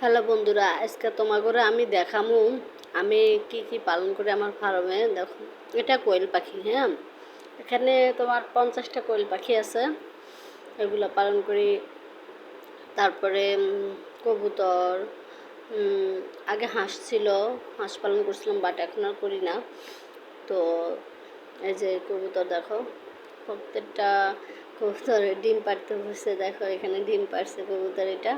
Hello বন্ধুরা, আজকে তোমাগরে আমি দেখামু, আমি কি কি পালন করি আমার ফার্মে। দেখো, এটা কোয়েল পাখি হ্যাঁ? এখানে তোমার পঞ্চাশটা কোয়েল পাখি আছে, এগুলো পালন করি। তারপরে কবুতর আগে হাঁস ছিল, হাঁস পালন করছিলাম, বাট এখন আর করি না। তো, এই যে কবুতর দেখো, প্রত্যেকটা কবুতরের ডিম পাড়তে বসে, দেখো এখানে ডিম পাড়ছে কবুতর এটা।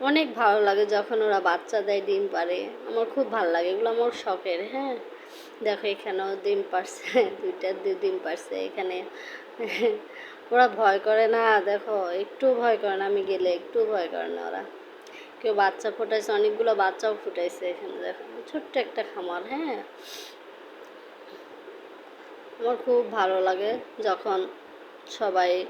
অনেক ভালো লাগে যখন ওরা বাচ্চা দেয়, ডিম পারে আমার খুব ভালো লাগে, এগুলো আমার শখের হ্যাঁ। দেখো এখানেও ডিম পারছে দুইটা দুই ডিম পারছে এখানে। ওরা ভয় করে না, দেখো, একটু ভয় করে না, আমি গেলে একটু ভয় করে না ওরা। কেউ বাচ্চা ফুটাইছে, অনেকগুলো বাচ্চাও ফুটাইছে এখানে, দেখো। ছোট্ট একটা খামার হ্যাঁ। আমার খুব ভালো লাগে যখন সবাই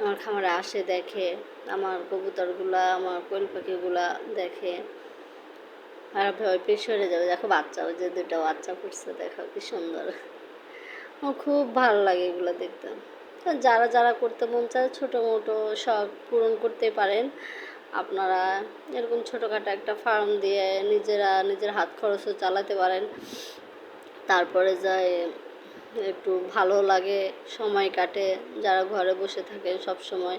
আমার খামারে আসে, দেখে। আমার কবুতরগুলা, আমার কোয়েল পাখিগুলা দেখে। আর ভয় পেয়ে সরে যাবে। দেখো বাচ্চা, ওই যে দুটো বাচ্চা ফুটছে দেখো কি সুন্দর। আমার খুব ভালো লাগে এগুলো দেখতে। যারা যারা করতে মন চায় ছোটো মোটো শখ পূরণ করতে পারেন। আপনারা এরকম ছোটোখাটো একটা ফার্ম দিয়ে নিজেরা নিজের হাত খরচও চালাতে পারেন। তারপরে যায় একটু ভালো লাগে, সময় কাটে। যারা ঘরে বসে থাকে সব সময়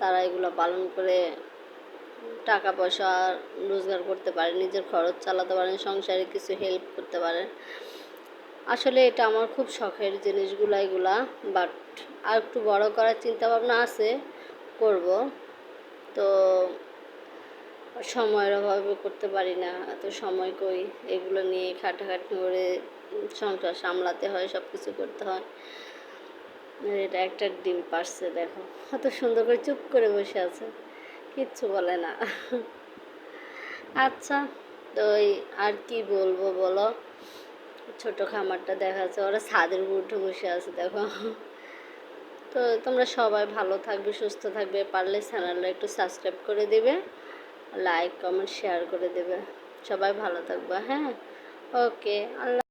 তারা এগুলো পালন করে টাকা পয়সা রোজগার করতে পারে, নিজের খরচ চালাতে পারেন সংসারে কিছু হেল্প করতে পারেন আসলে এটা আমার খুব শখের জিনিসগুলো এগুলা বাট আর একটু বড় করার চিন্তা ভাবনা আছে, করব। তো সময়ের অভাবে করতে পারি না, এত সময় কই? এগুলো নিয়ে খাটাখাটি করে সংসার সামলাতে হয় সব কিছু করতে হয়। এটা একটা ডিম পারছে, দেখো। কত সুন্দর করে চুপ করে বসে আছে। কিচ্ছু বলে না। আচ্ছা তো আর কি বলব বলো? ছোট খামারটা দেখা যাচ্ছে, ওরা ছাদের উঠে বসে আছে, দেখো। তো তোমরা সবাই ভালো থাকবে, সুস্থ থাকবে। পারলে চ্যানেলটা একটু সাবস্ক্রাইব করে দিবে, লাইক, কমেন্ট, শেয়ার করে দেবে। সবাই ভালো থাকবে হ্যাঁ? ওকে, আল্লাহ